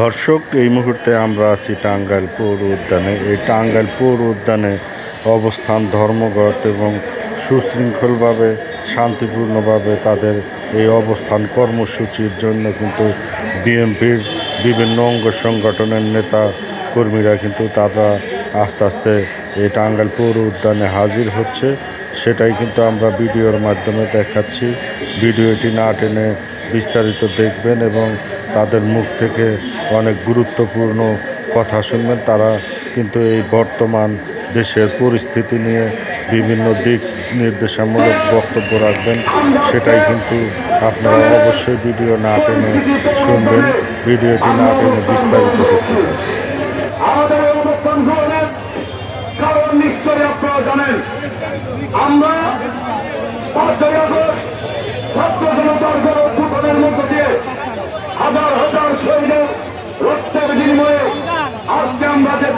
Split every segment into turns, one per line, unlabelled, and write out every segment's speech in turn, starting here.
দর্শক, এই মুহূর্তে আমরা আছি টাঙ্গাইল পৌর উদ্যানে। এই টাঙ্গাইল পৌর উদ্যানে অবস্থান, ধর্মঘট এবং সুশৃঙ্খলভাবে, শান্তিপূর্ণভাবে তাদের এই অবস্থান কর্মসূচির জন্য কিন্তু বিএনপির বিভিন্ন অঙ্গ সংগঠনের নেতা কর্মীরা কিন্তু তারা আস্তে আস্তে এই টাঙ্গাইল পৌর উদ্যানে হাজির হচ্ছে। সেটাই কিন্তু আমরা ভিডিওর মাধ্যমে দেখাচ্ছি। ভিডিওটি না টেনে বিস্তারিত দেখবেন এবং তাদের মুখ থেকে অনেক গুরুত্বপূর্ণ কথা শুনবেন। তারা কিন্তু এই বর্তমান দেশের পরিস্থিতি নিয়ে বিভিন্ন দিক নির্দেশামূলক বক্তব্য রাখবেন। সেটাই কিন্তু আপনারা অবশ্যই ভিডিও না টেনে শুনবেন। ভিডিওটি না টেনে বিস্তারিত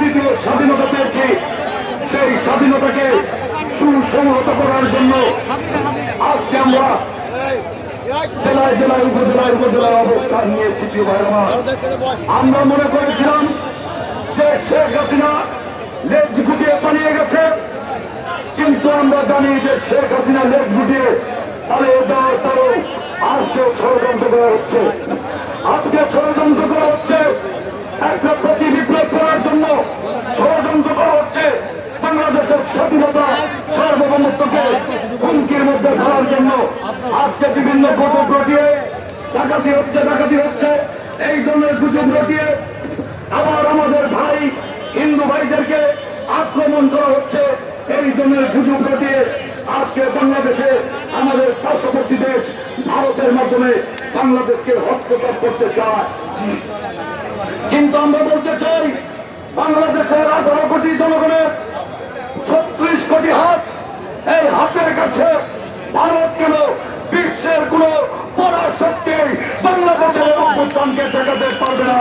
দ্বিতীয় স্বাধীনতা পেয়েছি। সেই স্বাধীনতাকে সুসংহত করার জন্য আজকে আমরা জেলায় জেলায়, উপজেলায় উপজেলায় অবস্থান নিয়েছি, প্রিয় ভাই আমার। মনে করেছিলাম যে শেখ হাসিনা লেজ গুটিয়ে পালিয়ে গেছে, কিন্তু আমরা জানি যে শেখ হাসিনা লেজ গুটিয়ে পালিয়ে যাওয়ার পরও আজকে ষড়যন্ত্র করা হচ্ছে আজকে ষড়যন্ত্র করা হচ্ছে একটা প্রতি বিপ্লব করার জন্য ষড়যন্ত্র করা হচ্ছে বাংলাদেশের স্বাধীনতা সার্বভৌমত্বকে হুমকির মধ্যে ফেলার জন্য আজকে বিভিন্ন গুজব রটিয়ে ডাকাতি হচ্ছে ডাকাতি হচ্ছে। এই ধরনের গুজব রটিয়ে আবার আমাদের ভাই হিন্দু ভাইদেরকে আক্রমণ করা হচ্ছে। এই ধরনের গুজব রটিয়ে আজকে বাংলাদেশে আমাদের পার্শ্ববর্তী দেশ ভারতের মাধ্যমে বাংলাদেশকে হস্তক্ষেপ করতে চায়। কিন্তু আমরা বলতে চাই, বাংলাদেশের আঠারো কোটি জনগণের কাছে। ভারত কেন বিশ্বের কোন পরাশক্তি বাংলাদেশের অভ্যুত্থানকে ঠেকাতে পারবে না?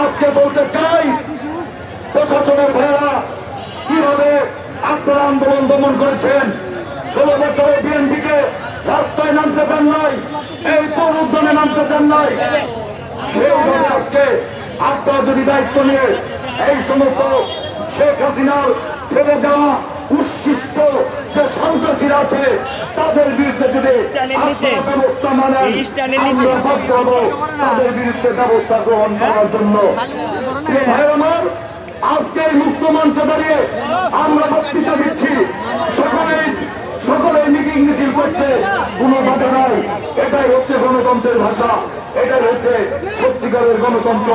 আজকে বলতে চাই, প্রশাসনের ভাইয়েরা, কীভাবে আপনারা আন্দোলন দমন করেছেন? ষোলো বছরে বিএনপিকে রাস্তায় নামতে দেন নাই, এই পৌর উদ্যানে নামতে দেন নাই। সেইভাবে আজকে আপনারা যদি দায়িত্ব নিয়ে এই সমস্ত শেখ হাসিনার ফেলে যাওয়া উচ্ছিষ্ট যে সন্ত্রাসীরা আছে তাদের বিরুদ্ধে যদি
স্ট্যান্ডের নিচে।
আপনারা ব্যবস্থা মানেন
এই স্ট্যান্ডের নিচে।
আমরা বাধ্য হব তাদের বিরুদ্ধে ব্যবস্থা গ্রহণ করার জন্য। আমার আজকে মুক্ত মঞ্চে দাঁড়িয়ে আমরা বক্তৃতা দিচ্ছি। সকলেই সকলে মিটিং মিছিল করছে। কোনো বাধা নাই। এটাই হচ্ছে গণতন্ত্রের ভাষা। এটাই হচ্ছে সত্যিকারের গণতন্ত্র।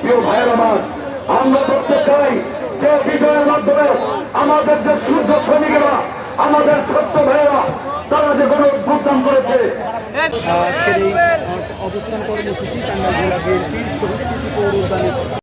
প্রিয় ভাইয়ের আমার আমরা করতে চাই যে বিজয়ের মাধ্যমে আমাদের যে সূর্য শ্রমিকেরা আমাদের ছাত্র ভাইয়েরা তারা যে গণ ভোটদান করেছে।
অবস্থান কর্মসূচি